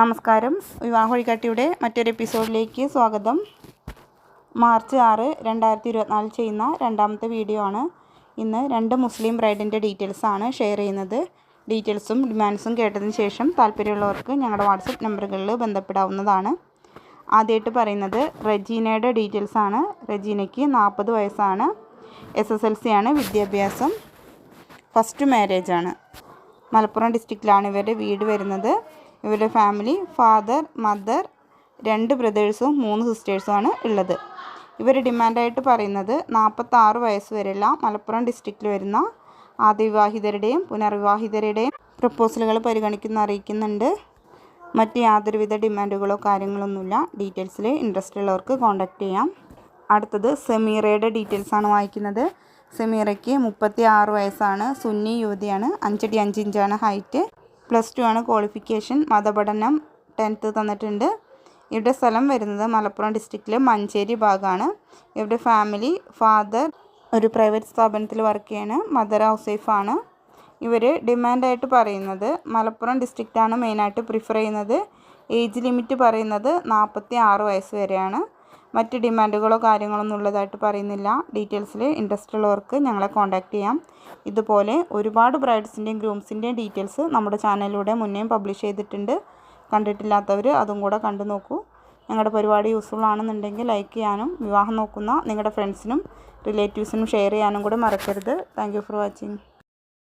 നമസ്കാരം. വിവാഹ വഴികാട്ടിയുടെ മറ്റൊരു എപ്പിസോഡിലേക്ക് സ്വാഗതം. മാർച്ച് ആറ് രണ്ടായിരത്തി ഇരുപത്തിനാല് ചെയ്യുന്ന രണ്ടാമത്തെ വീഡിയോ ആണ്. ഇന്ന് രണ്ട് മുസ്ലിം ബ്രൈഡിന്റെ ഡീറ്റെയിൽസ് ആണ് ഷെയർ ചെയ്യുന്നത്. ഡീറ്റെയിൽസും ഡിമാൻഡ്സും കേട്ടതിന് ശേഷം താല്പര്യമുള്ളവർക്ക് ഞങ്ങളുടെ വാട്സപ്പ് നമ്പറുകളിൽ ബന്ധപ്പെടാവുന്നതാണ്. ആദ്യമായിട്ട് പറയുന്നത് റജീനയുടെ ഡീറ്റെയിൽസ് ആണ്. റജീനയ്ക്ക് നാൽപ്പത് വയസ്സാണ്. എസ് എസ് എൽ സി ആണ് വിദ്യാഭ്യാസം. ഫസ്റ്റ് മാരേജാണ് മലപ്പുറം ഡിസ്ട്രിക്റ്റിലാണ് ഇവരുടെ വീട് വരുന്നത്. ഇവരുടെ ഫാമിലി ഫാദർ മദർ രണ്ട് ബ്രദേഴ്സും മൂന്ന് സിസ്റ്റേഴ്സുമാണ് ഉള്ളത്. ഇവർ ഡിമാൻഡായിട്ട് പറയുന്നത് നാൽപ്പത്താറ് വയസ്സ് വരെയുള്ള മലപ്പുറം ഡിസ്ട്രിക്റ്റിൽ വരുന്ന ആദ്യവിവാഹിതരുടെയും പുനർവിവാഹിതരുടെയും പ്രപ്പോസലുകൾ പരിഗണിക്കുന്ന അറിയിക്കുന്നുണ്ട്. മറ്റ് യാതൊരുവിധ ഡിമാൻഡുകളോ കാര്യങ്ങളൊന്നുമില്ല. ഡീറ്റെയിൽസിൽ ഇൻട്രസ്റ്റ് ഉള്ളവർക്ക് കോൺടാക്റ്റ് ചെയ്യാം. അടുത്തത് സെമീറയുടെ ഡീറ്റെയിൽസ് ആണ് വായിക്കുന്നത്. സെമീറയ്ക്ക് മുപ്പത്തി ആറ് വയസ്സാണ്. സുന്നി യുവതിയാണ്. അഞ്ചടി അഞ്ച് ഇഞ്ചാണ് ഹൈറ്റ്. പ്ലസ് ടു ആണ് ക്വാളിഫിക്കേഷൻ. മതപഠനം ടെൻത്ത് തന്നിട്ടുണ്ട്. ഇവിടെ സ്ഥലം വരുന്നത് മലപ്പുറം ഡിസ്ട്രിക്റ്റിലെ മഞ്ചേരി ഭാഗമാണ് ഇവിടെ ഫാമിലി ഫാദർ ഒരു പ്രൈവറ്റ് സ്ഥാപനത്തിൽ വർക്ക് ചെയ്യാണ്. മദർ ഹൗസ് വൈഫാണ് ഇവർ ഡിമാൻഡായിട്ട് പറയുന്നത് മലപ്പുറം ഡിസ്ട്രിക്റ്റാണ് മെയിനായിട്ട് പ്രിഫർ ചെയ്യുന്നത്. ഏജ് ലിമിറ്റ് പറയുന്നത് നാൽപ്പത്തി ആറ് വയസ്സ് വരെയാണ്. മറ്റ് ഡിമാൻഡുകളോ കാര്യങ്ങളൊന്നും ഉള്ളതായിട്ട് പറയുന്നില്ല. ഡീറ്റെയിൽസിൽ ഇൻട്രസ്റ്റ് ഉള്ളവർക്ക് ഞങ്ങളെ കോൺടാക്ട് ചെയ്യാം. ഇതുപോലെ ഒരുപാട് ബ്രൈഡ്സിന്റെയും ഗ്രൂംസിന്റെയും ഡീറ്റെയിൽസ് നമ്മുടെ ചാനലിലൂടെ മുന്നേയും പബ്ലിഷ് ചെയ്തിട്ടുണ്ട്. കണ്ടിട്ടില്ലാത്തവർ അതും കൂടെ കണ്ടു നോക്കൂ. ഞങ്ങളുടെ പരിപാടി യൂസ്ഫുൾ ആണെന്നുണ്ടെങ്കിൽ ലൈക്ക് ചെയ്യാനും വിവാഹം നോക്കുന്ന നിങ്ങളുടെ ഫ്രണ്ട്സിനും റിലേറ്റീവ്സിനും ഷെയർ ചെയ്യാനും കൂടെ മറക്കരുത്. Thank for watching